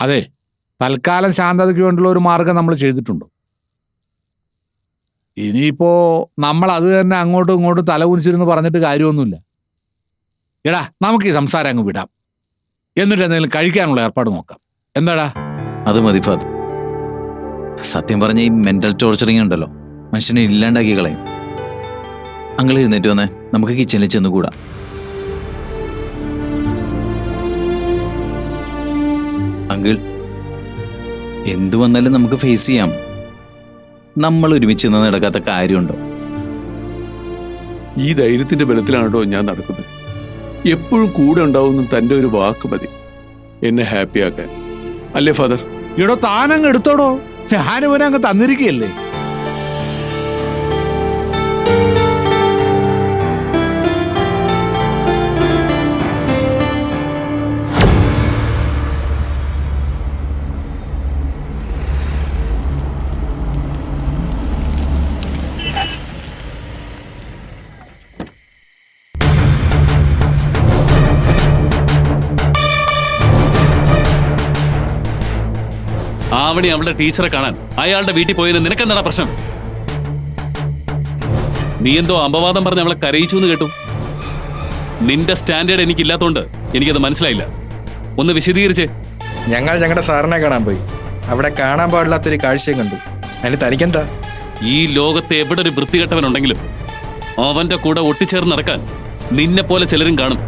അതെ തൽക്കാലം ശാന്തതയ്ക്ക് വേണ്ടിയുള്ള ഒരു മാർഗം നമ്മൾ ചെയ്തിട്ടുണ്ട്. ഇനിയിപ്പോൾ നമ്മൾ അത് തന്നെ അങ്ങോട്ടും ഇങ്ങോട്ടും തലകുനിച്ചിരുന്ന് പറഞ്ഞിട്ട് കാര്യമൊന്നുമില്ല. എടാ നമുക്ക് ഈ സംസാരം അങ്ങ് വിടാം. എന്നിട്ട് എന്തെങ്കിലും കഴിക്കാനുള്ള ഏർപ്പാട് നോക്കാം. എന്താടാ? അത് മതി ഫാദർ. സത്യം പറഞ്ഞ ഈ മെന്റൽ ടോർച്ചറിങ് ഉണ്ടല്ലോ. മനുഷ്യനെ ഇല്ലാണ്ടാക്കി കളയും. അങ്ങനെ എഴുന്നേറ്റ് വന്നേ നമുക്ക് കിച്ചണിൽ ചെന്ന് അങ്കിൾ എന്തു വന്നാലും നമുക്ക് ഫേസ് ചെയ്യാം. നമ്മൾ ഒരുമിച്ച് നിന്ന് നടക്കാത്ത കാര്യമുണ്ടോ? ഈ ധൈര്യത്തിന്റെ ബലത്തിലാണ് കേട്ടോ ഞാൻ നടക്കുന്നത്? എപ്പോഴും കൂടെ ഉണ്ടാവുന്ന തന്റെ ഒരു വാക്ക് മതി. എന്നെ ഹാപ്പിയാക്കാൻ അല്ലേ ഫാദർ ഇടോ താനങ്ങ് എടുത്തോടോ? ഞാനിവനങ്ങ് തന്നിരിക്കുകയല്ലേ? ആവണി അവളുടെ ടീച്ചറെ കാണാൻ അയാളുടെ വീട്ടിൽ പോയതിന് നിനക്കെന്താണ് പ്രശ്നം? നീ എന്തോ അമ്പവാദം പറഞ്ഞ് അവളെ കരയിച്ചു എന്ന് കേട്ടു. നിന്റെ സ്റ്റാൻഡേർഡ് എനിക്കില്ലാത്തോണ്ട് എനിക്കത് മനസ്സിലായില്ല. ഒന്ന് വിശദീകരിച്ചേ. ഞങ്ങൾ ഞങ്ങളുടെ സാറിനെ കാണാൻ പോയി. അവിടെ കാണാൻ പാടില്ലാത്തൊരു കാഴ്ചയും കണ്ടു. അതിന് തനിക്കെന്താ? ഈ ലോകത്തെ എവിടെ ഒരു വൃത്തികെട്ടവനുണ്ടെങ്കിലും അവന്റെ കൂടെ ഒട്ടിച്ചേർന്ന് നടക്കാൻ നിന്നെ പോലെ ചിലരും കാണും.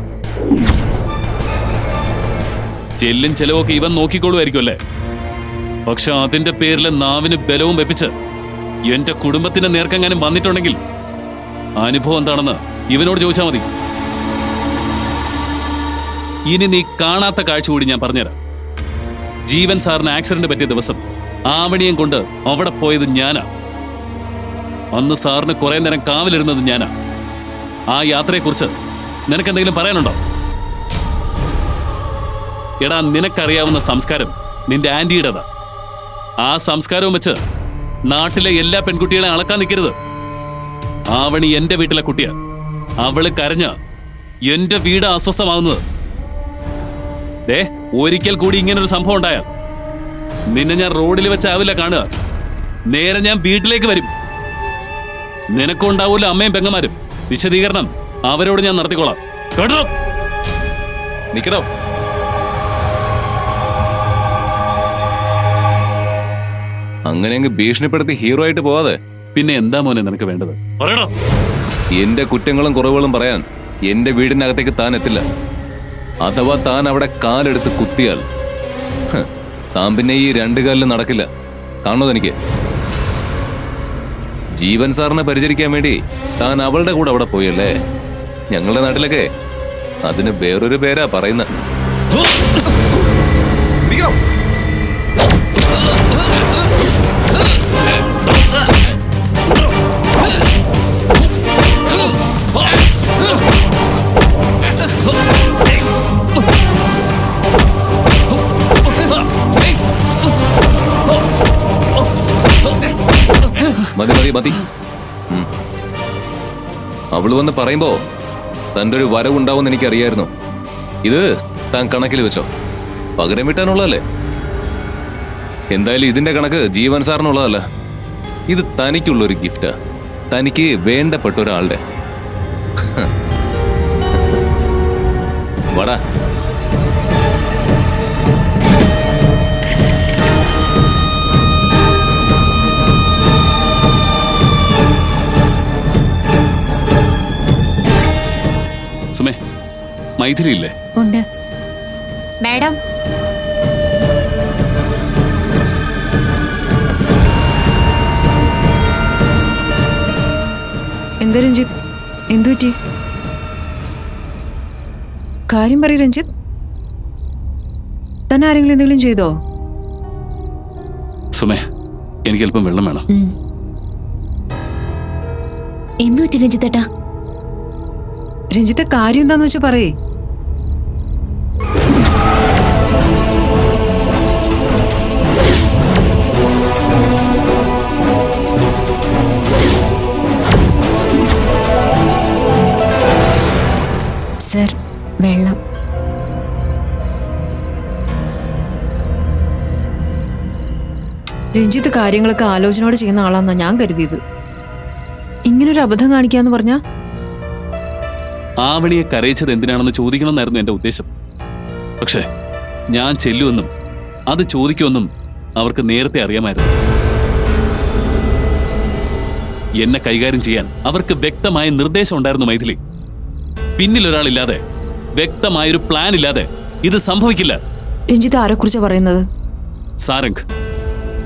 ചെല്ലും ചെലവൊക്കെ ഇവൻ നോക്കിക്കോളുമായിരിക്കും അല്ലേ? പക്ഷെ അതിന്റെ പേരിൽ നാവിന് ബലവും വെപ്പിച്ച് എന്റെ കുടുംബത്തിന്റെ നേർക്കെങ്ങാനും വന്നിട്ടുണ്ടെങ്കിൽ അനുഭവം എന്താണെന്ന് ഇവനോട് ചോദിച്ചാൽ മതി. ഇനി നീ കാണാത്ത കാഴ്ച കൂടി ഞാൻ പറഞ്ഞുതരാം. ജീവൻ സാറിന് ആക്സിഡന്റ് പറ്റിയ ദിവസം ആവണിയും കൊണ്ട് അവിടെ പോയത് ഞാനാ. അന്ന് സാറിന് കുറെ നേരം കാവിലിരുന്നത് ഞാനാ. ആ യാത്രയെക്കുറിച്ച് നിനക്ക് എന്തെങ്കിലും പറയാനുണ്ടോ? എടാ നിനക്കറിയാവുന്ന സംസ്കാരം നിന്റെ ആന്റിയുടേതാ. ആ സംസ്കാരവും വെച്ച് നാട്ടിലെ എല്ലാ പെൺകുട്ടികളെ അളക്കാൻ നിൽക്കരുത്. ആവണി എന്റെ വീട്ടിലെ കുട്ടിയാ. അവൾ കരഞ്ഞ എന്റെ വീട് അസ്വസ്ഥമാവുന്നത് ദേ ഒരിക്കൽ കൂടി ഇങ്ങനൊരു സംഭവം ഉണ്ടായാൽ നിന്നെ ഞാൻ റോഡിൽ വെച്ചാവില്ല കാണുക. നേരെ ഞാൻ വീട്ടിലേക്ക് വരും. നിനക്കുണ്ടാവൂല അമ്മയും പെങ്ങന്മാരും. വിശദീകരണം അവരോട് ഞാൻ നടത്തിക്കോളാം. കേട്ടോ? നിക്കടോ? അങ്ങനെ അങ്ങ് ഭീഷണിപ്പെടുത്തി ഹീറോ ആയിട്ട് പോവാതെ. പിന്നെ എന്താ മോനെ നിനക്ക് വേണ്ടത്? പറയണോ എന്റെ കുറ്റങ്ങളും കുറവുകളും പറയാൻ എന്റെ വീടിനകത്തേക്ക് താൻ എത്തില്ല. അഥവാ താൻ അവിടെ കാലെടുത്ത് കുത്തിയാൽ ഹ്, താൻ പിന്നെ ഈ രണ്ട് കാലിൽ നടക്കില്ല. കാണോ തനിക്ക്? ജീവൻ സാറിനെ പരിചരിക്കാൻ വേണ്ടി താൻ അവളുടെ കൂടെ അവിടെ പോയല്ലേ? ഞങ്ങളുടെ നാട്ടിലൊക്കെ അതിന് വേറൊരു പേരാ പറയുന്നത് മതി. അവൾ വന്ന് പറയുമ്പോ തന്റെ ഒരു വരവുണ്ടാവുമെന്ന് എനിക്കറിയായിരുന്നു. ഇത് താൻ കണക്കിൽ വെച്ചോ. പകരം വിട്ടാനുള്ളതല്ലേ? എന്തായാലും ഇതിന്റെ കണക്ക് ജീവൻ സാറിനുള്ളതല്ല. ഇത് തനിക്കുള്ള ഒരു ഗിഫ്റ്റാ. തനിക്ക് വേണ്ടപ്പെട്ട ഒരാളുടെ. വടാ. മൈഥിലി ഇല്ലേ ഉണ്ട്. മാഡം. എന്താ രഞ്ജിത്ത്? എന്തു പറ്റി? കാര്യം പറയും രഞ്ജിത്ത്. തന്നെ ആരെങ്കിലും എന്തെങ്കിലും ചെയ്തോ? സുമേ എനിക്ക് അല്പം വെള്ളം വേണം. എന്തു പറ്റി രഞ്ജിത്തേട്ടാ? രഞ്ജിത്തെ കാര്യം എന്താന്ന് വെച്ചാ പറയേ. വെള്ളം. രഞ്ജിത്ത് കാര്യങ്ങളൊക്കെ ആലോചനയോടെ ചെയ്യുന്ന ആളാന്നാ ഞാൻ കരുതിയത്. ഇങ്ങനൊരു അബദ്ധം കാണിക്കാന്ന് പറഞ്ഞാ? ആവണിയെ കരയിച്ചത് എന്തിനാണെന്ന് ചോദിക്കണമെന്നായിരുന്നു എന്റെ ഉദ്ദേശം. പക്ഷേ ഞാൻ ചെല്ലുമെന്നും അത് ചോദിക്കുമെന്നും അവർക്ക് നേരത്തെ അറിയാമായിരുന്നു. എന്നെ കൈകാര്യം ചെയ്യാൻ അവർക്ക് വ്യക്തമായ നിർദ്ദേശം ഉണ്ടായിരുന്നു മൈഥിലി. പിന്നിലൊരാളില്ലാതെ വ്യക്തമായൊരു പ്ലാൻ ഇല്ലാതെ ഇത് സംഭവിക്കില്ല. രഞ്ജിത്ത് ആരെക്കുറിച്ചാ പറയുന്നത്? സാരംഗ്.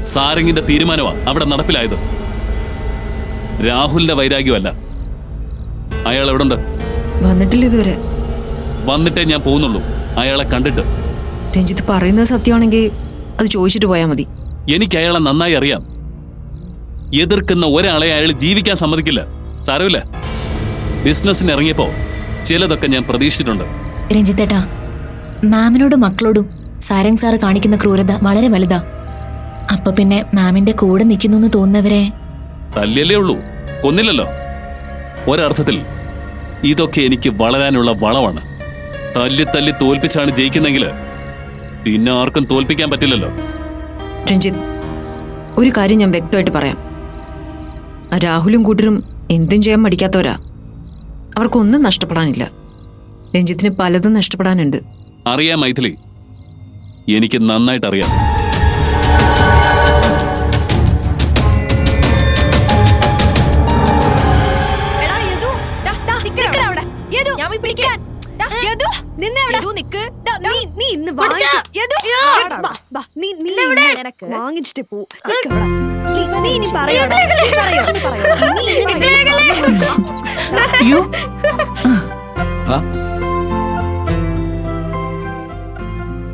സാരംഗിന്റെ തീരുമാനമാ അവിടെ നടപ്പിലായത്. രാഹുലിന്റെ വൈരാഗ്യമല്ല. അയാൾ എവിടെ ഉണ്ട് വന്നിട്ടില്ല ഇതുവരെ. വന്നിട്ടേ ഞാൻ പോകുന്നുള്ളൂ. അയാളെ കണ്ടിട്ട്. രഞ്ജിത്ത് പറയുന്നത് സത്യമാണെങ്കിൽ അത് ചോദിച്ചിട്ട് പോയാൽ മതി. എനിക്ക് അയാളെ നന്നായി അറിയാം. എതിർക്കുന്ന ഒരാളെ അയാൾ ജീവിക്കാൻ സമ്മതിക്കില്ല. സാരമില്ല. ബിസിനസ്സിന് ഇറങ്ങിയപ്പോ ചിലതൊക്കെ ഞാൻ പ്രതീക്ഷിച്ചിട്ടുണ്ട്. രഞ്ജിത്തേട്ടാ മാമിനോടും മക്കളോടും സാരംഗ് സാറ് കാണിക്കുന്ന ക്രൂരത വളരെ വലുതാ. അപ്പൊ പിന്നെ മാമിന്റെ കൂടെ നിൽക്കുന്നു എന്ന് തോന്നുന്നവരെ? തല്ലിയല്ലേ ഉള്ളൂ. കൊന്നില്ലല്ലോ. ഒരർത്ഥത്തിൽ ഇതൊക്കെ എനിക്ക് വളരാനുള്ള വളമാണ് തല്ലി തല്ലി തോൽപ്പിച്ചാണ് ജയിക്കുന്നെങ്കിൽ പിന്നെ ആർക്കും തോൽപ്പിക്കാൻ പറ്റില്ലല്ലോ. രഞ്ജിത്ത് ഒരു കാര്യം ഞാൻ വ്യക്തമായിട്ട് പറയാം. ആ രാഹുലും കൂട്ടരും എന്തും ചെയ്യാൻ മടിക്കാത്തവരാ. അവർക്കൊന്നും നഷ്ടപ്പെടാനില്ല. രഞ്ജിത്തിന് പലതും നഷ്ടപ്പെടാനുണ്ട്. അറിയാം മൈഥിലി. എനിക്ക് നന്നായിട്ട് അറിയാം എടാ, യദു, ദാ, വാങ്ങിച്ചിട്ട് പോ. നീ- ഇനി പറയോ.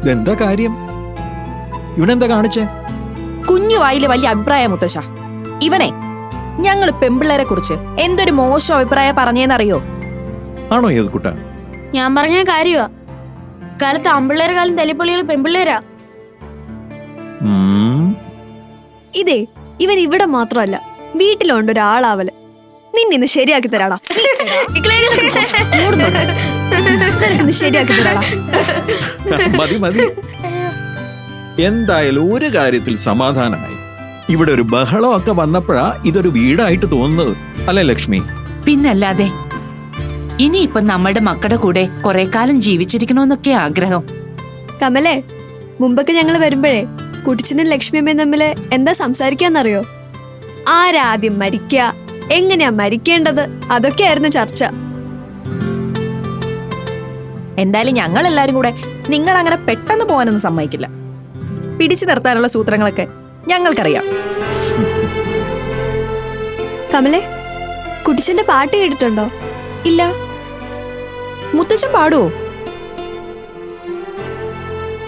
ഇതെന്താ? കാര്യം? ഇവനെന്താ കാണിച്ചേ? കുഞ്ഞു വായിൽ വലിയ അഭിപ്രായം മുത്തശ്ശ. ഇവനെ ഞങ്ങൾ പെമ്പിള്ളേരെ കുറിച്ച് എന്തൊരു മോശം അഭിപ്രായം പറഞ്ഞേന്നറിയോ? ആണോ ഏതുക്കുട്ട ഞാൻ പറഞ്ഞ കാര്യമാ കാലത്ത് ആമ്പിള്ളേരെ കാലം തല്ലിപ്പൊളികൾ പെമ്പിള്ളേരാ. ഇതേ ഇവൻ ഇവിടെ മാത്രമല്ല വീട്ടിലുണ്ട് ഒരാളാവൽ. നിന്നിന്ന് ശരിയാക്കി തരാടാ. ശരിയാക്കി തരാടാ. മതി മതി. എന്തായാലും ഒരു കാര്യത്തിൽ സമാധാനമായി. ഇവിടെ ഒരു ബഹളമൊക്കെ വന്നപ്പോഴാ ഇതൊരു വീടായിട്ട് തോന്നുന്നത്. അല്ലേ ലക്ഷ്മി? പിന്നല്ലാതെ ഇനിയിപ്പൊ നമ്മുടെ മക്കളുടെ കൂടെ കുറെ കാലം ജീവിച്ചിരിക്കണമെന്നൊക്കെ ആഗ്രഹം. കമലേ മുമ്പൊക്കെ ഞങ്ങൾ വരുമ്പോഴേ കുട്ടിച്ചനും ലക്ഷ്മിയമ്മയും തമ്മിൽ എന്താ സംസാരിക്കാന്നറിയോ? ആരാദ്യം മരിക്ക എങ്ങനെയാ മരിക്കേണ്ടത്? അതൊക്കെയായിരുന്നു ചർച്ച. എന്തായാലും ഞങ്ങൾ എല്ലാരും കൂടെ നിങ്ങൾ അങ്ങനെ പെട്ടെന്ന് പോകാനൊന്നും സമ്മതിക്കില്ല. പിടിച്ചു നിർത്താനുള്ള സൂത്രങ്ങളൊക്കെ ഞങ്ങൾക്കറിയാം. കമലേ കുട്ടിച്ചന്റെ പാട്ട് കേട്ടിട്ടുണ്ടോ? ഇല്ല. മുത്തശ്ശൻ പാടുവോ?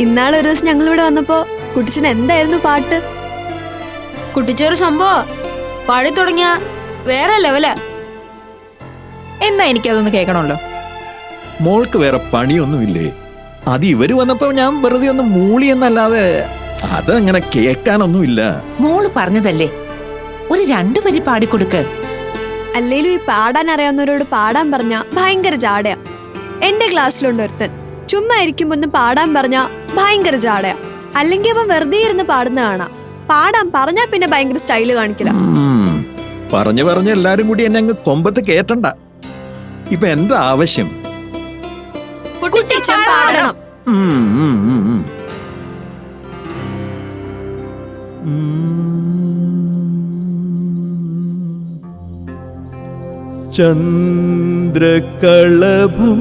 ഇന്നാളൊരു ദിവസം ഞങ്ങൾ ഇവിടെ വന്നപ്പോ കുട്ടിച്ചൻ എന്തായിരുന്നു പാട്ട്? കുട്ടിച്ചൊരു സംഭവം. പാടി തുടങ്ങിയ വേറെ ലെവലാ. എന്നാ എനിക്കതൊന്ന് കേൾക്കണമല്ലോ. മോൾക്ക് വേറെ പണിയൊന്നുമില്ലേ? അത് ഇവർ വന്നപ്പോ ഞാൻ വെറുതെ ഒന്ന് മൂളി എന്നല്ലാതെ അതങ്ങനെ കേൾക്കാനൊന്നുമില്ല. മോൾ പറഞ്ഞതല്ലേ? ഒരു രണ്ടു വരി പാടിക്കൊടുക്ക്. അല്ലേലും ഈ പാടാൻ അറിയാവുന്നവരോട് പാടാൻ പറഞ്ഞ ഭയങ്കര ജാടയാ. എന്റെ ക്ലാസ്സിലുണ്ട് ഒരുത്തൻ ചുമ്മാ ഇരിക്കുമ്പോ ഒന്ന് പാടാൻ പറഞ്ഞാ ഭയങ്കര ജാടയാ. അല്ലെങ്കിൽ അവൻ വെറുതെ ഇരുന്ന് പാടുന്ന കാണാം. പാടാൻ പറഞ്ഞാ പിന്നെ ഭയങ്കര സ്റ്റൈൽ കാണിക്കില്ല. പറഞ്ഞു പറഞ്ഞ് എല്ലാരും കൂടി എന്നെ അങ്ങ് കൊമ്പത്ത് കേട്ടണ്ട ഇപ്പൊ എന്താ ആവശ്യം? കുട്ടിച്ചൻ പാടണം. ചന്ദ്രകളഭം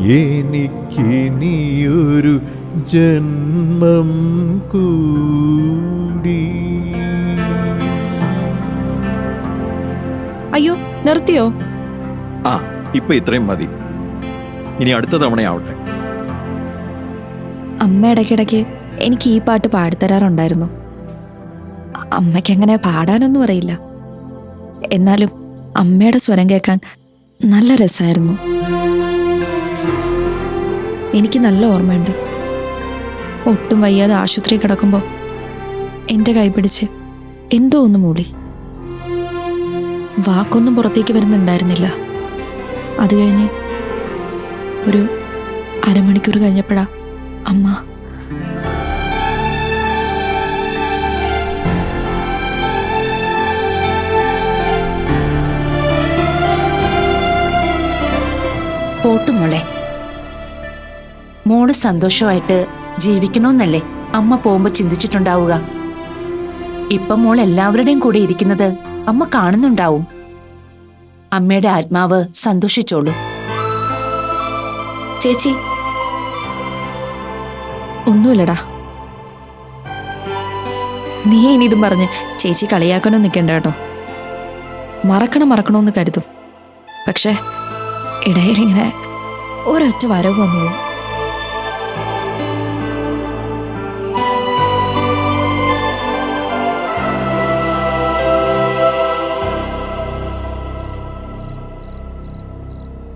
എനിക്കിനിയൊരു ജന്മം കൂടി. അയ്യോ നിർത്തിയോ? ആ ഇപ്പൊ ഇത്രയും മതി. ഇനി അടുത്ത തവണയാവട്ടെ. അമ്മ ഇടയ്ക്കിടയ്ക്ക് എനിക്ക് ഈ പാട്ട് പാടിത്തരാറുണ്ടായിരുന്നു. അമ്മയ്ക്ക് അങ്ങനെ പാടാനൊന്നും അറിയില്ല. എന്നാലും അമ്മയുടെ സ്വരം കേൾക്കാൻ നല്ല രസമായിരുന്നു എനിക്ക് നല്ല ഓർമ്മയുണ്ട്. ഒട്ടും വയ്യാതെ ആശുപത്രി കിടക്കുമ്പോൾ എന്റെ കൈ പിടിച്ച് എന്തോ ഒന്ന് മൂടി. വാക്കൊന്നും പുറത്തേക്ക് വരുന്നുണ്ടായിരുന്നില്ല. അത് കഴിഞ്ഞ് ഒരു അരമണിക്കൂർ കഴിഞ്ഞപ്പോഴാ അമ്മ. പോട്ടുമോളെ മോൾ സന്തോഷമായിട്ട് ജീവിക്കണമെന്നല്ലേ അമ്മ പോകുമ്പോ ചിന്തിച്ചിട്ടുണ്ടാവുക. ഇപ്പം മോൾ എല്ലാവരുടെയും കൂടെ ഇരിക്കുന്നത് അമ്മ കാണുന്നുണ്ടാവും. അമ്മയുടെ ആത്മാവ് സന്തോഷിച്ചോളൂ. ചേച്ചി ഒന്നുമില്ലടാ. നീ ഇനി ഇതും പറഞ്ഞ് ചേച്ചി കളിയാക്കാനോ നിൽക്കണ്ട കേട്ടോ. മറക്കണം മറക്കണമെന്ന് കരുതും. പക്ഷേ ഇടയിലിങ്ങനെ ഒരൊറ്റ വരവ് വന്നു പോകും.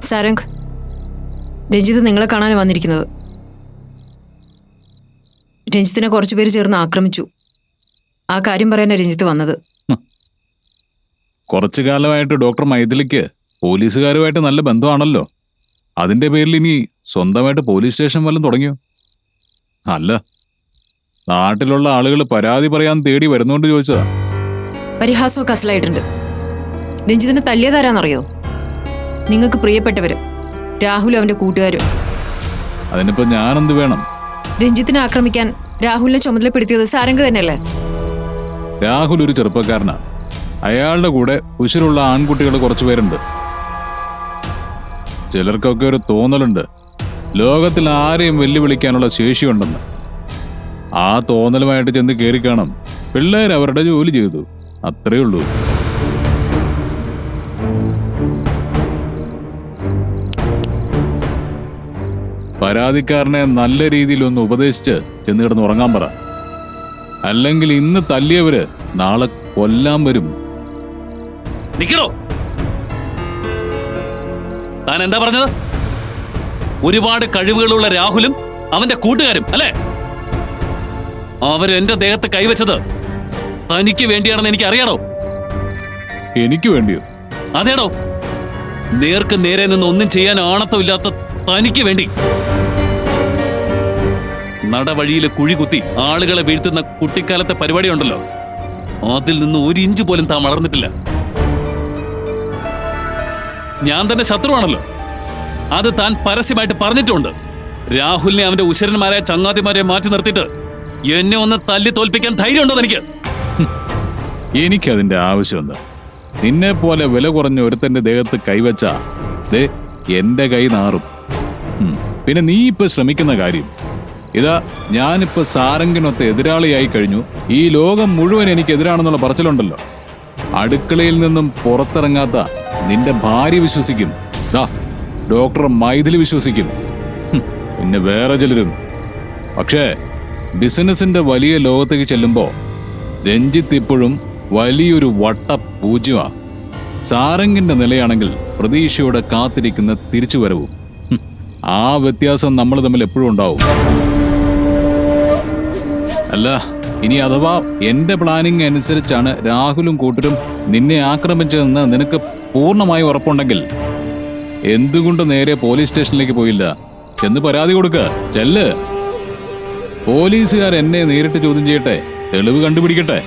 സാരംഗ്. രഞ്ജിത്ത് നിങ്ങളെ കാണാൻ വന്നിരിക്കുന്നത്. രഞ്ജിത്തിനെ കുറച്ചു പേര് ചേർന്ന് ആക്രമിച്ചു. ആ കാര്യം പറയാനാണ് രഞ്ജിത്ത് വന്നത്. കുറച്ചു കാലമായിട്ട് ഡോക്ടർ മൈഥിലിക്ക് പോലീസുകാരുമായിട്ട് നല്ല ബന്ധമാണല്ലോ. അതിന്റെ പേരിൽ ഇനി സ്വന്തമായിട്ട് പോലീസ് സ്റ്റേഷൻ വല്ലതും തുടങ്ങിയോ? അല്ല. നാട്ടിലുള്ള ആളുകൾ പരാതി പറയാൻ തേടി വരുന്നോണ്ട് ചോദിച്ചതാ. പരിഹാസമൊക്കെ അസലായിട്ടുണ്ട്. രഞ്ജിത്തിനെ തല്ലിയതാരാന്നറിയോ? നിങ്ങൾക്ക് പ്രിയപ്പെട്ടവര്. രാഹുൽ അവന്റെ കൂട്ടുകാരും. അതിനിപ്പോ ഞാനെന്ത് വേണം? രഞ്ജിത്തിനെ ആക്രമിക്കാൻ രാഹുലിനെ ചുമതലപ്പെടുത്തിയത് സാരംഗ് തന്നെയല്ലേ? രാഹുൽ ഒരു ചെറുപ്പക്കാരനാ. അയാളുടെ കൂടെ ഉശിരുള്ള ആൺകുട്ടികൾ കുറച്ചു പേരുണ്ട്. ചിലർക്കൊക്കെ ഒരു തോന്നലുണ്ട്. ലോകത്തിൽ ആരെയും വെല്ലുവിളിക്കാനുള്ള ശേഷിയുണ്ടെന്ന്. ആ തോന്നലുമായിട്ട് ചെന്ന് കയറി കാണാം. പിള്ളേർ അവരുടെ ജോലി ചെയ്തു. അത്രേ ഉള്ളൂ. പരാതിക്കാരനെ നല്ല രീതിയിൽ ഒന്ന് ഉപദേശിച്ച് ചെന്ന് കിടന്ന് ഉറങ്ങാൻ പറ. അല്ലെങ്കിൽ ഇന്ന് തല്ലിയവര് നാളെ കൊല്ലാൻ വരും. നിക്കണോ താൻ എന്താ പറഞ്ഞത്? ഒരുപാട് കഴിവുകളുള്ള രാഹുലും അവന്റെ കൂട്ടുകാരും അല്ലേ? അവരെന്റെ ദേഹത്ത് കൈവച്ചത് തനിക്ക് വേണ്ടിയാണെന്ന് എനിക്ക് അറിയാണോ എനിക്ക് വേണ്ടിയോ? അതേടോ. നേർക്ക് നേരെ നിന്ന് ഒന്നും ചെയ്യാൻ ആണത്തമില്ലാത്ത തനിക്ക് വേണ്ടി. നടവഴിയിൽ കുഴി കുത്തി ആളുകളെ വീഴ്ത്തുന്ന കുട്ടിക്കാലത്തെ പരിപാടി ഉണ്ടല്ലോ അതിൽ നിന്ന് ഒരു ഇഞ്ച് പോലും താൻ വളർന്നിട്ടില്ല. ഞാൻ തന്നെ ശത്രുവാണല്ലോ. അത് താൻ പരസ്യമായിട്ട് പറഞ്ഞിട്ടുണ്ട്. രാഹുലിനെ അവന്റെ ഉശരന്മാരെ ചങ്ങാതിമാരെ മാറ്റി നിർത്തിയിട്ട് എന്നെ ഒന്ന് തല്ലി തോൽപ്പിക്കാൻ ധൈര്യമുണ്ടോ എനിക്ക് എനിക്കതിന്റെ ആവശ്യമുണ്ട്. നിന്നെ പോലെ വില കുറഞ്ഞ ഒരുത്തന്റെ ദേഹത്ത് കൈവച്ചാ ദേ എന്റെ കൈ നാറും. പിന്നെ നീ ഇപ്പൊ ശ്രമിക്കുന്ന കാര്യം ഇതാ ഞാനിപ്പോ സാരംഗിനൊത്ത എതിരാളിയായി കഴിഞ്ഞു. ഈ ലോകം മുഴുവൻ എനിക്ക് എതിരാണെന്നുള്ള പറച്ചിലുണ്ടല്ലോ. അടുക്കളയിൽ നിന്നും പുറത്തിറങ്ങാത്ത നിന്റെ ഭാര്യ വിശ്വസിക്കും. ദാ ഡോക്ടർ മൈഥിലി വിശ്വസിക്കും. പിന്നെ വേറെ ചിലരും. പക്ഷേ ബിസിനസിന്റെ വലിയ ലോകത്തേക്ക് ചെല്ലുമ്പോൾ രഞ്ജിത്ത് ഇപ്പോഴും വലിയൊരു വട്ട പൂജ്യമാ. സാരംഗിന്റെ നിലയാണെങ്കിൽ പ്രതീക്ഷയോടെ കാത്തിരിക്കുന്ന തിരിച്ചുവരവും. ആ വ്യത്യാസം നമ്മൾ തമ്മിൽ എപ്പോഴും ഉണ്ടാവും. അല്ല ഇനി അഥവാ എന്റെ പ്ലാനിങ് അനുസരിച്ചാണ് രാഹുലും കൂട്ടരും നിന്നെ ആക്രമിച്ചതെന്ന് നിനക്ക് പൂർണമായി ഉറപ്പുണ്ടെങ്കിൽ എന്തുകൊണ്ട് നേരെ പോലീസ് സ്റ്റേഷനിലേക്ക് പോയില്ല? എന്ന് പരാതി കൊടുക്ക ചെല്ല്. പോലീസുകാർ എന്നെ നേരിട്ട് ചോദ്യം ചെയ്യട്ടെ തെളിവ് കണ്ടുപിടിക്കട്ടെ.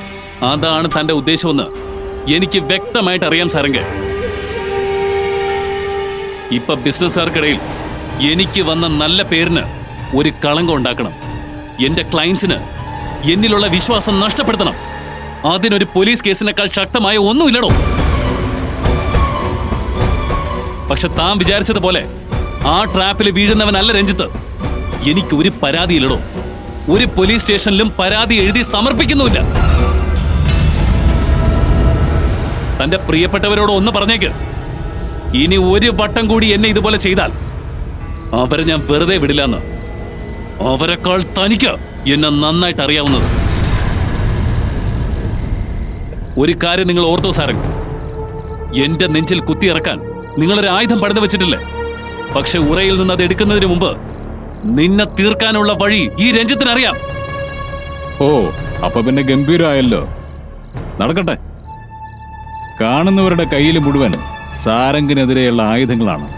അതാണ് തന്റെ ഉദ്ദേശമെന്ന് എനിക്ക് വ്യക്തമായിട്ട് അറിയാം സാരംഗ്. ഇപ്പൊ ബിസിനസ്സുകാർക്കിടയിൽ എനിക്ക് വന്ന നല്ല പേരിന് ഒരു കളങ്കം ഉണ്ടാക്കണം. എന്റെ ക്ലയൻസിന് എന്നിലുള്ള വിശ്വാസം നഷ്ടപ്പെടുത്തണം. അതിനൊരു പോലീസ് കേസിനേക്കാൾ ശക്തമായ ഒന്നുമില്ലടോ. പക്ഷെ താൻ വിചാരിച്ചതുപോലെ ആ ട്രാപ്പിൽ വീഴുന്നവനല്ല രഞ്ജിത്ത്. എനിക്ക് ഒരു പരാതിയില്ലടോ. ഒരു പോലീസ് സ്റ്റേഷനിലും പരാതി എഴുതി സമർപ്പിക്കുന്നുമില്ല. തന്റെ പ്രിയപ്പെട്ടവരോട് ഒന്ന് പറഞ്ഞേക്ക്. ഇനി ഒരു വട്ടം കൂടി എന്നെ ഇതുപോലെ ചെയ്താൽ അവരെ ഞാൻ വെറുതെ വിടില്ലെന്ന്. അവരെക്കാൾ തനിക്ക് എന്നെ നന്നായിട്ട് അറിയാവുന്നത്. ഒരു കാര്യം നിങ്ങൾ ഓർത്തോ സാറേ. എന്റെ നെഞ്ചിൽ കുത്തി കുത്തിയിറക്കാൻ നിങ്ങളൊരു ആയുധം പടന്നു വെച്ചിട്ടില്ലേ? പക്ഷെ ഉറയിൽ നിന്ന് അത് എടുക്കുന്നതിന് മുമ്പ് നിന്നെ തീർക്കാനുള്ള വഴി ഈ രഞ്ജിത്തിന് അറിയാം. ഓ അപ്പൊ പിന്നെ ഗംഭീരമായല്ലോ നടക്കട്ടെ. കാണുന്നവരുടെ കയ്യിൽ മുഴുവൻ സാരംഗിനെതിരെയുള്ള ആയുധങ്ങളാണ്.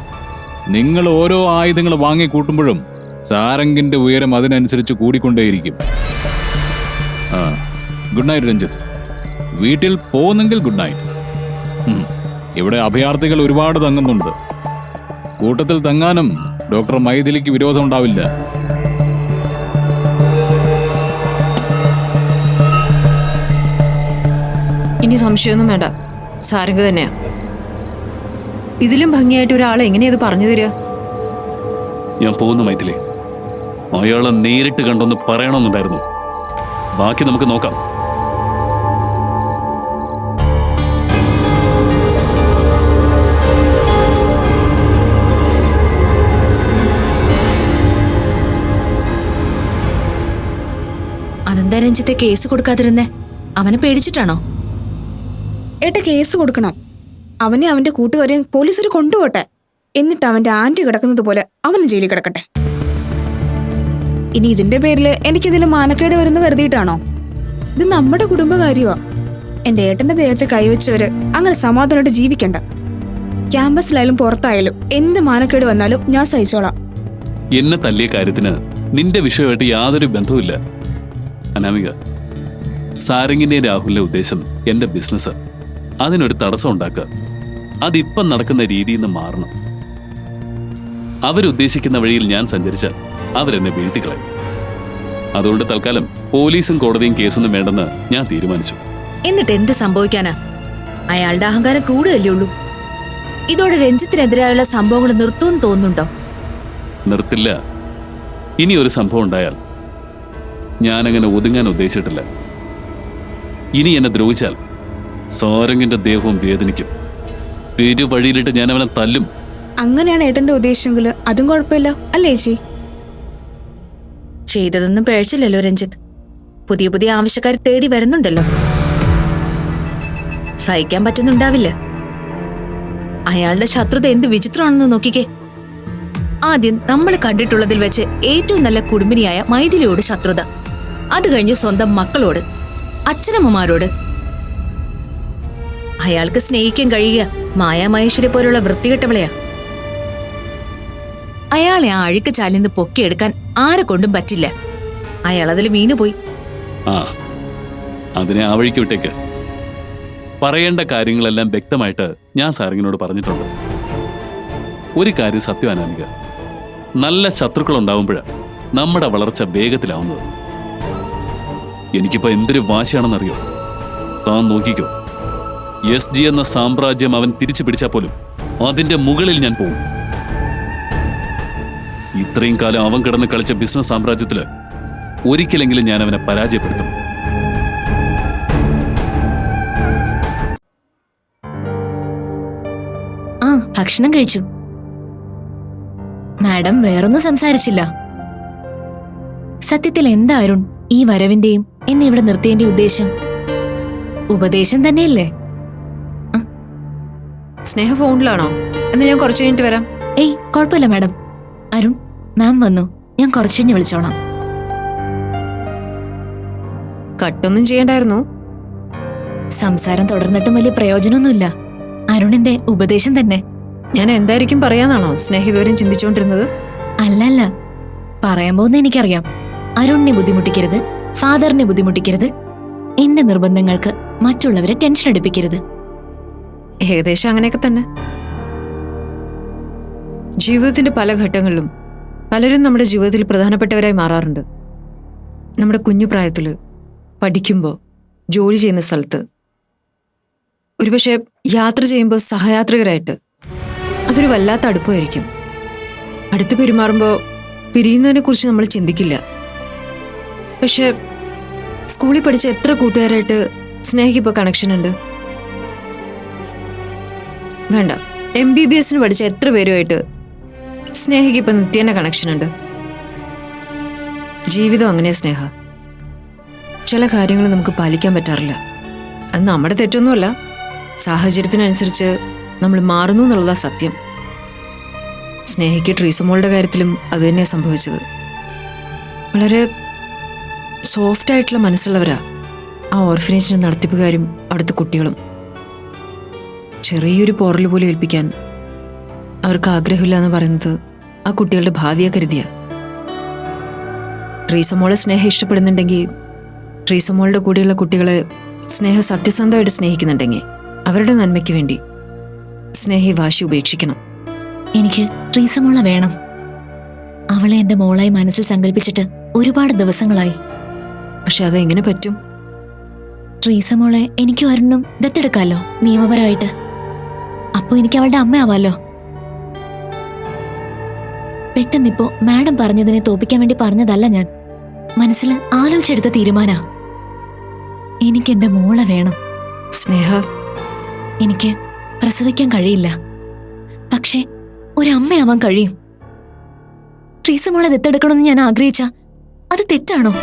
നിങ്ങൾ ഓരോ ആയുധങ്ങൾ വാങ്ങിക്കൂട്ടുമ്പോഴും സാരംഗിന്റെ ഉയരം അതിനനുസരിച്ച് കൂടിക്കൊണ്ടേയിരിക്കും. ആ ഗുഡ് നൈറ്റ് രഞ്ജിത്ത്. വീട്ടിൽ പോകുന്നെങ്കിൽ ഗുഡ് നൈറ്റ് ഇവിടെ അഭയാർത്ഥികൾ ഒരുപാട് തങ്ങുന്നുണ്ട്. കൂട്ടത്തിൽ തങ്ങാനും ഡോക്ടർ മൈഥിലിക്ക് വിരോധം ഉണ്ടാവില്ല. ഇനി സംശയമൊന്നും വേണ്ട. സാരംഗ് തന്നെയാ. ഇതിലും ഭംഗിയായിട്ട് ഒരാളെ എങ്ങനെയത് പറഞ്ഞു തരിക? ഞാൻ പോകുന്നു മൈഥിലി. അയാളെ നേരിട്ട് കണ്ടൊന്ന് പറയണമെന്നുണ്ടായിരുന്നു. ബാക്കി നമുക്ക് നോക്കാം. അനന്തരഞ്ജിത്തെ കേസ് കൊടുക്കാതിരുന്നേ? അവനെ പേടിച്ചിട്ടാണോ? ഏട്ട കേസ് കൊടുക്കണം. അവനെ അവന്റെ കൂട്ടുകാരെയും ഒരു കൊണ്ടുപോട്ടെ. എന്നിട്ട് അവന്റെ ആന്റി കിടക്കുന്നത് പോലെ അവന് ജയിലിൽ കിടക്കട്ടെ. ഇനി ഇതിന്റെ പേരിൽ എനിക്കിതിൽ മാനക്കേട് വരുന്നു കരുതിയിട്ടാണോ? ഇത് നമ്മുടെ കുടുംബകാര്യമാ എന്റെ ഏട്ടന്റെ ദേഹത്തെ കൈവച്ചവര് അങ്ങനെ സമാധാനമായിട്ട് ജീവിക്കണ്ട. ക്യാമ്പസിലായാലും പുറത്തായാലും എന്ത് മാനക്കേട് വന്നാലും ഞാൻ സഹിച്ചോളാം. എന്നെ തല്ലിയ കാര്യത്തിന് നിന്റെ വിഷയമായിട്ട് യാതൊരു ബന്ധവുമില്ല. അനാമിക സാരംഗിന്റെ രാഹുലിന്റെ ഉദ്ദേശം എന്റെ ബിസിനസ് അതിനൊരു തടസ്സം ഉണ്ടാക്കുക. അതിപ്പം നടക്കുന്ന രീതിയിൽ നിന്ന് മാറണം. അവരുദ്ദേശിക്കുന്ന വഴിയിൽ ഞാൻ സഞ്ചരിച്ചാൽ അവരെന്നെ വീഴ്ത്തിക്കളയും. അതുകൊണ്ട് തൽക്കാലം പോലീസും കോടതിയും കേസൊന്നും വേണ്ടെന്ന് ഞാൻ തീരുമാനിച്ചു. എന്നിട്ട് എന്ത് സംഭവിക്കാനാ? അയാളുടെ അഹങ്കാരം കൂടുകയല്ലേ ഉള്ളൂ. ഇതോടെ രഞ്ജിത്തിനെതിരായുള്ള സംഭവങ്ങൾ നിർത്തുമെന്ന് തോന്നുന്നുണ്ടോ? നിർത്തില്ല. ഇനി ഒരു സംഭവം ഉണ്ടായാൽ ഞാനങ്ങനെ ഒതുങ്ങാൻ ഉദ്ദേശിച്ചിട്ടില്ല. ഇനി എന്നെ ദ്രോഹിച്ചാൽ സാരംഗിന്റെ ദേഹവും വേദനിക്കും. പെരുവഴിയിലിട്ട് ഞാൻ അവനെ തല്ലും. അങ്ങനെയാണ് ഏട്ടന്റെ ഉദ്ദേശമെങ്കിൽ അതും കുഴപ്പമില്ല അല്ലേ ചേച്ചി? ചെയ്തതൊന്നും പിഴച്ചില്ലല്ലോ രഞ്ജിത്ത്. പുതിയ പുതിയ ആവശ്യക്കാർ തേടി വരുന്നുണ്ടല്ലോ. സഹിക്കാൻ പറ്റുന്നുണ്ടാവില്ല. അയാളുടെ ശത്രുത എന്ത് വിചിത്രമാണെന്ന് നോക്കിക്കേ. ആദ്യം നമ്മൾ കണ്ടിട്ടുള്ളതിൽ വെച്ച് ഏറ്റവും നല്ല കുടുംബിനിയായ മൈഥിലിയോട് ശത്രുത. അത് കഴിഞ്ഞ് സ്വന്തം മക്കളോട് അച്ഛനമ്മമാരോട്. അയാൾക്ക് സ്നേഹിക്കാൻ കഴിയുക മായാമഹേശ്വരി പോലുള്ള വൃത്തികെട്ടവളെയാ. അയാളെ ആ അഴുക്ക് ചാലിന്ന് പൊക്കിയെടുക്കാൻ ആരെ കൊണ്ടും പറ്റില്ല. അയാൾ അതിൽ വീണുപോയി ആ അതിനെ ആ വഴിക്ക് വിട്ടേക്ക്. പറയേണ്ട കാര്യങ്ങളെല്ലാം വ്യക്തമായിട്ട് ഞാൻ സാറിങ്ങിനോട് പറഞ്ഞിട്ടുണ്ട്. ഒരു കാര്യം സത്യം അനാമിക. നല്ല ശത്രുക്കൾ ഉണ്ടാവുമ്പോൾ നമ്മുടെ വളർച്ച വേഗത്തിലാവുന്നത്. എനിക്കിപ്പോ എന്തൊരു വാശിയാണെന്നറിയോ? താൻ നോക്കിക്കോ. എസ് ജി എന്ന സാമ്രാജ്യം അവൻ തിരിച്ചു പിടിച്ചാൽ പോലും അതിന്റെ മുകളിൽ ഞാൻ പോകും ഇത്രയും കാലം അവൻ കിടന്ന് കളിച്ച ബിസിനസ് സാമ്രാജ്യത്തിൽ ഒരിക്കലെങ്കിലും ഞാൻ അവനെ പരാജയപ്പെടുത്തും. ആ ഭക്ഷണം കഴിച്ചു. മാഡം വേറൊന്നും സംസാരിച്ചില്ല. സത്യത്തിൽ എന്താ അരുൺ ഈ വരവിന്റെയും എന്നെ ഇവിടെ നിർത്തിയതിന്റെ ഉദ്ദേശം? ഉപദേശം തന്നെയല്ലേ? സ്നേഹ ഫോണിലാണോ? എന്നാ ഞാൻ കുറച്ച് കഴിഞ്ഞിട്ട് വരാം. ഏയ് കുഴപ്പമില്ല മാഡം. അരുൺ മാം വന്നു. ഞാൻ കുറച്ച് കഴിഞ്ഞ് വിളിച്ചോളാം. കട്ടൊന്നും ചെയ്യണ്ടായിരുന്നു. സംസാരം തുടർന്നിട്ടും വലിയ പ്രയോജനമൊന്നുമില്ല. അരുണിന്റെ ഉപദേശം തന്നെ. ഞാൻ എന്തായിരിക്കും പറയാന്നാണോ സ്നേഹിതവരും ചിന്തിച്ചുകൊണ്ടിരുന്നത്? അല്ലല്ല. പറയാൻ പോകുന്ന എനിക്കറിയാം. അരുണിനെ ബുദ്ധിമുട്ടിക്കരുത് ഫാദറിനെ ബുദ്ധിമുട്ടിക്കരുത് എന്റെ നിർബന്ധങ്ങൾക്ക് മറ്റുള്ളവരെ ടെൻഷൻ എടുപ്പിക്കരുത് ഏകദേശം അങ്ങനെയൊക്കെ തന്നെ. ജീവിതത്തിന്റെ പല ഘട്ടങ്ങളിലും പലരും നമ്മുടെ ജീവിതത്തിൽ പ്രധാനപ്പെട്ടവരായി മാറാറുണ്ട്. നമ്മുടെ കുഞ്ഞു പ്രായത്തിൽ പഠിക്കുമ്പോൾ ജോലി ചെയ്യുന്ന സ്ഥലത്ത് ഒരുപക്ഷെ യാത്ര ചെയ്യുമ്പോൾ സഹയാത്രികരായിട്ട് അതൊരു വല്ലാത്ത അടുപ്പമായിരിക്കും അടുത്ത് പെരുമാറുമ്പോൾ പിരിയുന്നതിനെ കുറിച്ച് നമ്മൾ ചിന്തിക്കില്ല. പക്ഷെ സ്കൂളിൽ പഠിച്ച എത്ര കൂട്ടുകാരായിട്ട് സ്നേഹിക്കിപ്പോൾ കണക്ഷൻ ഉണ്ട്? വേണ്ട. എം ബി ബി എസിന് പഠിച്ച എത്ര പേരുമായിട്ട് സ്നേഹയ്ക്ക് ഇപ്പൊ നിത്യേന കണക്ഷൻ ഉണ്ട്. ജീവിതം അങ്ങനെ സ്നേഹ. ചില കാര്യങ്ങൾ നമുക്ക് പാലിക്കാൻ പറ്റാറില്ല. അത് നമ്മുടെ തെറ്റൊന്നുമല്ല. സാഹചര്യത്തിനനുസരിച്ച് നമ്മൾ മാറുന്നു എന്നുള്ളതാ സത്യം. സ്നേഹയ്ക്ക് ട്രീസമോളുടെ കാര്യത്തിലും അത് തന്നെയാണ് സംഭവിച്ചത്. വളരെ സോഫ്റ്റ് ആയിട്ടുള്ള മനസ്സുള്ളവരാ ആ ഓർഫനേജിന്റെ നടത്തിപ്പുകാരും അവിടുത്തെ കുട്ടികളും. ചെറിയൊരു പോറൽ പോലും ഏൽപ്പിക്കാൻ അവർക്ക് ആഗ്രഹമില്ല എന്ന് പറയുന്നത് ആ കുട്ടികളുടെ ഭാവിയെ കരുതിയ. ട്രീസമോളെ സ്നേഹം ഇഷ്ടപ്പെടുന്നുണ്ടെങ്കിൽ ട്രീസമോളുടെ കൂടെയുള്ള കുട്ടികളെ സ്നേഹ സത്യസന്ധമായിട്ട് സ്നേഹിക്കുന്നുണ്ടെങ്കിൽ അവരുടെ നന്മയ്ക്ക് വേണ്ടി സ്നേഹി വാശി ഉപേക്ഷിക്കണം. എനിക്ക് ട്രീസമോള വേണം. അവളെ എന്റെ മോളായി മനസ്സിൽ സങ്കല്പിച്ചിട്ട് ഒരുപാട് ദിവസങ്ങളായി. പക്ഷെ അതെങ്ങനെ പറ്റും? ട്രീസമോളെ എനിക്ക് ഒരെണ്ണം ദത്തെടുക്കാമല്ലോ നിയമപരമായിട്ട്. അപ്പൊ എനിക്ക് അവളുടെ അമ്മയാവാലോ. പെട്ടെന്നിപ്പോ മാഡം പറഞ്ഞതിനെ തോപ്പിക്കാൻ വേണ്ടി പറഞ്ഞതല്ല ഞാൻ. മനസ്സിൽ ആലോചിച്ചെടുത്ത തീരുമാനാ. എനിക്ക് എന്റെ മോളെ വേണം. സ്നേഹ. എനിക്ക് പ്രസവിക്കാൻ കഴിയില്ല. പക്ഷേ ഒരമ്മയാവാൻ കഴിയും. ട്രീസമോളെ ദത്തെടുക്കണമെന്ന് ഞാൻ ആഗ്രഹിച്ച. അത് തെറ്റാണോ?